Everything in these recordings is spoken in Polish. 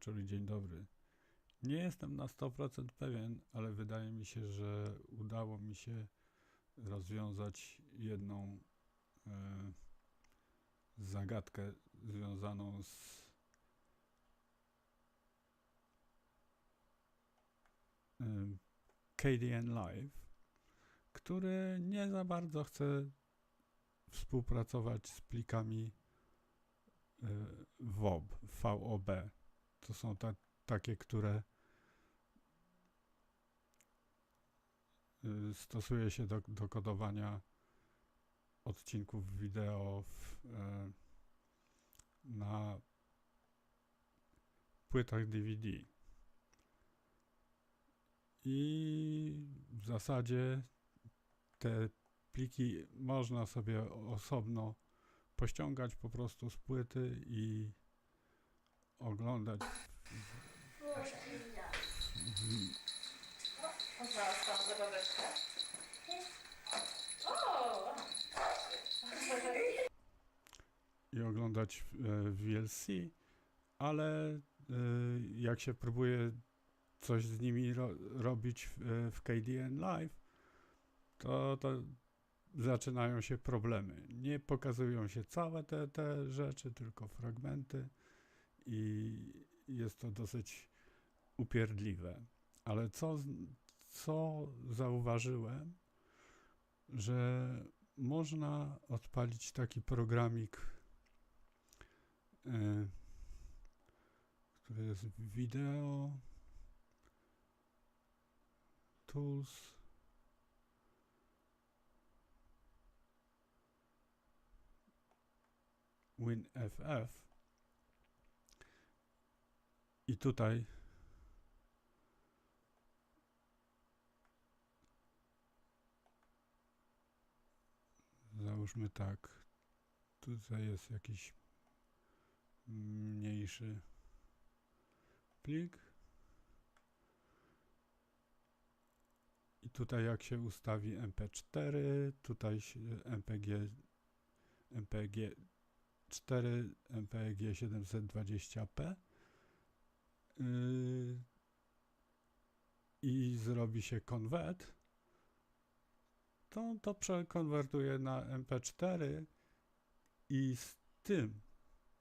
wieczór i dzień dobry. Nie jestem na 100% pewien, ale wydaje mi się, że udało mi się rozwiązać jedną e, zagadkę związaną z e, KDN Live, który nie za bardzo chce współpracować z plikami e, WOB, VOB. To są ta, takie, które y, stosuje się do, do kodowania odcinków wideo w, e, na płytach DVD. I w zasadzie te pliki można sobie osobno pościągać po prostu z płyty i oglądać i oglądać e, VLC, ale e, jak się próbuje coś z nimi ro, robić w, e, w KDN Live, to, to zaczynają się problemy. Nie pokazują się całe te, te rzeczy, tylko fragmenty i jest to dosyć upierdliwe. Ale co, co zauważyłem, że można odpalić taki programik, e, który jest wideo, tools, WinFF i tutaj. Załóżmy tak. Tutaj jest jakiś mniejszy plik. I tutaj jak się ustawi mp4 tutaj mpg mpg 4 mpeg 720p yy, i zrobi się konwert to to przekonwertuje na mp4 i z tym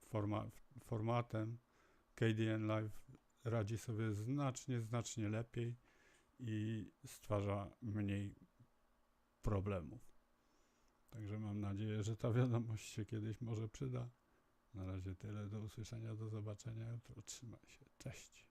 forma, formatem KDN Live radzi sobie znacznie, znacznie lepiej i stwarza mniej problemów. Także mam nadzieję, że ta wiadomość się kiedyś może przyda. Na razie tyle, do usłyszenia, do zobaczenia jutro. Trzymaj się, cześć.